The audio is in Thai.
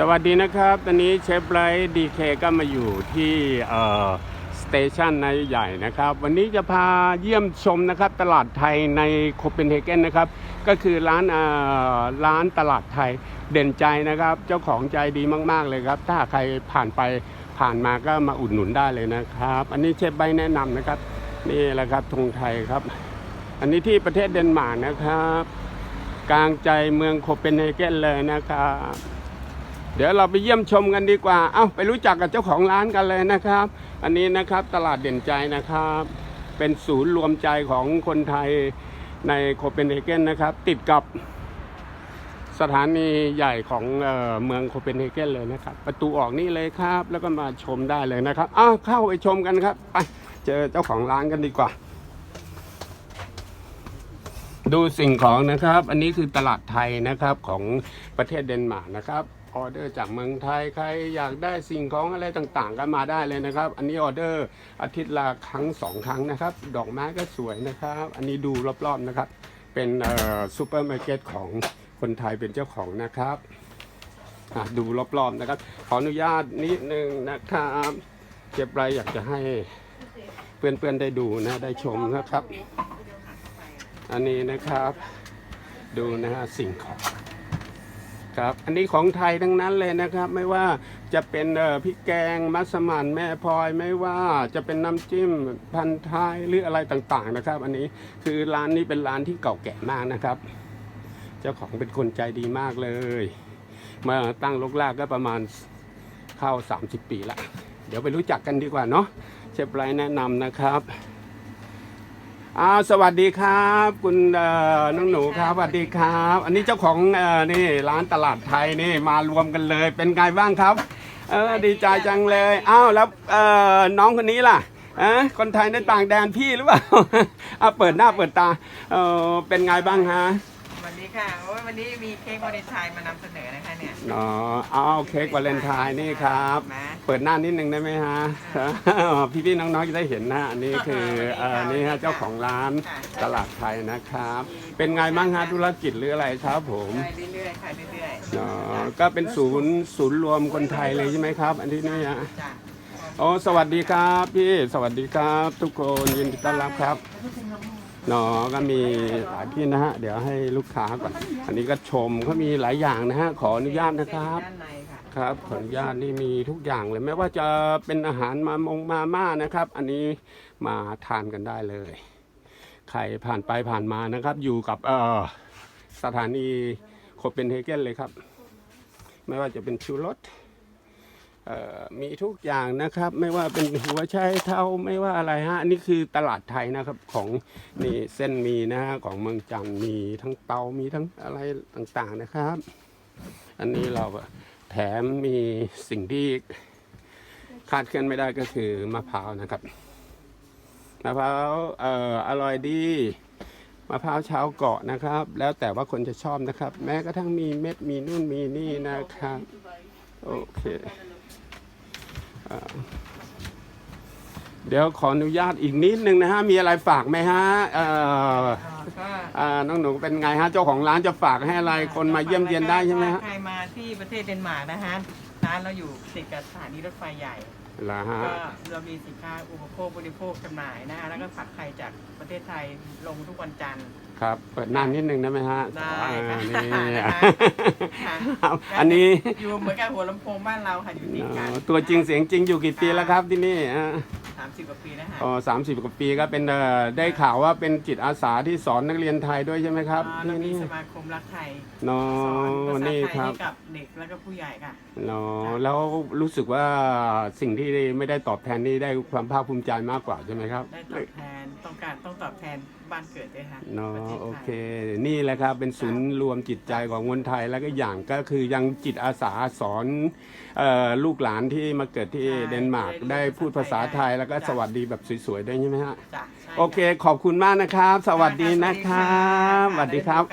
สวัสดีนะครับ ตอนนี้เชฟไลท์ดีเคก็มาอยู่ที่เอ่อสเตชันนใหญ่นะครับ วันนี้จะพาเยี่ยมชมนะครับ ตลาดไทยในโคเปนเฮเกนนะครับ ก็คือร้านเอ่อร้านตลาดไทยเด่นใจนะครับ เจ้าของใจดีมาก ๆ เลยครับ ถ้าใครผ่านไปผ่านมาก็มาอุดหนุนได้เลยนะครับ อันนี้เชฟไบร์ทแนะนำนะครับ นี่แหละครับธงไทยครับ อันนี้ที่ประเทศเดนมาร์กนะครับ กลางใจเมืองโคเปนเฮเกนเลยนะครับ เดี๋ยวเราไปเยี่ยมชมกันดีกว่า เอ้าไปรู้จักกับเจ้าของร้านกันเลยนะครับ อันนี้นะครับตลาดเด่นใจนะครับ เป็นศูนย์รวมใจของคนไทยในโคเปนเฮเกนนะครับ ติดกับสถานีใหญ่ของเออเมืองโคเปนเฮเกนเลยนะครับ ประตูออกนี่เลยครับ แล้วก็มาชมได้เลยนะครับอ้าวเข้าไปชมกันครับไปเจอเจ้าของร้านกันดีกว่า ดูสิ่งของนะครับ อันนี้คือตลาดไทยนะครับของประเทศเดนมาร์กนะครับ ออเดอร์จากเมืองไทยใครอยากได้สิ่งของอะไรต่างๆ ก็มาได้เลยนะครับ อันนี้ออเดอร์อาทิตย์ละครั้งสองครั้งนะครับ ดอกไม้ก็สวยนะครับ อันนี้ดูรอบๆนะครับ เป็นซูเปอร์มาร์เก็ตของคนไทยเป็นเจ้าของนะครับดูรอบๆนะครับ ขออนุญาตนิดนึงนะครับเจ็บไรอยากจะให้เพื่อนๆได้ดูนะได้ชมนะครับ อันนี้นะครับ ดูนะฮะสิ่งของ ครับ อันนี้ของไทยทั้งนั้นเลยนะครับ ไม่ว่าจะเป็นพริกแกงมัสมั่นแม่พลอยไม่ว่าจะเป็นน้ำจิ้มพันท้ายหรืออะไรต่างๆนะครับ อันนี้คือร้านนี้เป็นร้านที่เก่าแก่มากนะครับ เจ้าของเป็นคนใจดีมากเลย มาตั้งลกลากก็ประมาณเข้า 30 ปีละเดี๋ยวไปรู้จักกันดีกว่าเนาะเชฟไรแนะนำนะครับ อ้าวสวัสดีครับ คุณเอ่อน้องหนูครับสวัสดีครับ อันนี้เจ้าของเอ่อนี่ร้านตลาดไทยนี่มารวมกันเลย เป็นไงบ้างครับเออดีใจจังเลยอ้าวแล้วเอ่อน้องคนนี้ล่ะเอะคนไทยในต่างแดนพี่หรือเปล่า อะเปิดหน้าเปิดตาเออเป็นไงบ้างฮะส วัสดีค่ะโอ้ยวันนี้มีเค้กวาเลนไทน์มานำเสนอนะคะเนี่ย อ๋อเอาเค้กวาเลนไทน์นี่ครับนะเปิดหน้านิดนึงได้ไหมฮะ พี่ๆน้องๆจะได้เห็นนะอันนี้คือเอ่อนี่ฮะเจ้าของร้านตลาดไทยนะครับ เป็นไงบ้างฮะธุรกิจหรืออะไรครับผมได้เรื่อยๆค่ะเรื่อยอ๋อก็เป็นศูนย์ศูนย์รวมคนไทยเลยใช่ไหมครับ อันที่นี่ฮะๆจ้ะ โอ้สวัสดีครับพี่สวัสดีครับ ทุกคนยินดีต้อนรับครับ เนาะก็มีหลายที่นะฮะ เดี๋ยวให้ลูกค้าก่อน อันนี้ก็ชมเขามีหลายอย่างนะฮะ ขออนุญาตนะครับ ด้านในค่ะครับขออนุญาตนี่มีทุกอย่างเลยไม่ว่าจะเป็นอาหารมามงมาม่านะครับ อันนี้มาทานกันได้เลย ใครผ่านไปผ่านมานะครับ อยู่กับเอ่อสถานีโคเปนเฮเกนเลยครับ ไม่ว่าจะเป็นชูรสเอ่อ มีทุกอย่างนะครับ ไม่ว่าเป็นหัวไชเท้าไม่ว่าอะไรฮะนนี้คือตลาดไทยนะครับของนี่เส้นมีนะฮะของเมืองจันมีทั้งเตามีทั้งอะไรต่างๆนะครับ อันนี้เราแถมมีสิ่งที่คาดเคลื่อนไม่ได้ก็คือมะพร้าวนะครับมะพร้าวเอ่ออร่อยดีมะพร้าวเช้าเกาะนะครับ แล้วแต่ว่าคนจะชอบนะครับ แม้กระทั่งมีเม็ดมีนู่นมีนี่นะครับ โอเคเอ่อเดี๋ยวขออนุญาตอีกนิดนึงนะฮะ มีอะไรฝากไหมฮะเอ่อก็อ่าน้องหนูเป็นไงฮะ เจ้าของร้านจะฝากให้อะไร คนมาเยี่ยมเยียนได้ใช่ไหมฮะ ใครมาที่ประเทศเดนมาร์กนะฮะ ร้านเราอยู่ติดกับสถานีรถไฟใหญ่เหรอฮะก็เรามีสินค้าอุปโภคบริโภคจำหน่ายนะฮะแล้วก็ผักไทยจากประเทศไทยลงทุกวันจันทร์ ครับ เปิดหน้านิดนึงได้ไหมฮะได้อ่าค่ะนี่ค่ะครับอันนี้อยู่เหมือนกับหัวลำโพงบ้านเราค่ะอยู่ติดกันเอ่อตัวจริงเสียงจริงอยู่กี่ปีแล้วครับที่นี่อ่า สามสิบกว่าปีนะฮะอ๋อสามสิบกว่าปีก็เป็นเอ่อได้ข่าวว่าเป็นจิตอาสาที่สอนนักเรียนไทยด้วยใช่ไหมครับอ่าที่เรามีนี่สมาคมรักไทยเนาสอนภาะษานี่ไทยครับให้กับเด็กแล้วก็ผู้ใหญ่ค่ะ เนาะแล้วรู้สึกว่าสิ่งที่ไม่ได้ตอบแทนนี่ได้ความภาคภูมิใจมากกว่าใช่ไหมครับ ได้ตอบแทนต้องการต้องตอบแทนบ้านเกิดด้วยค่ะเนาะประทศไทย โอเค นี่แหละครับเป็นศูนย์รวมจิตใจของคนไทยแล้วก็อย่างก็คือยังจิตอาสาสอนเอ่อลูกหลานที่มาเกิดที่เดนมาร์กได้พูดภาษาไทยแล้วก็สวัสดีแบบสวยๆได้วยใช่ไหมฮะ จ้ะใช่โอเค ขอบคุณมากนะครับ สวัสดีนะครับ สวัสดีครับ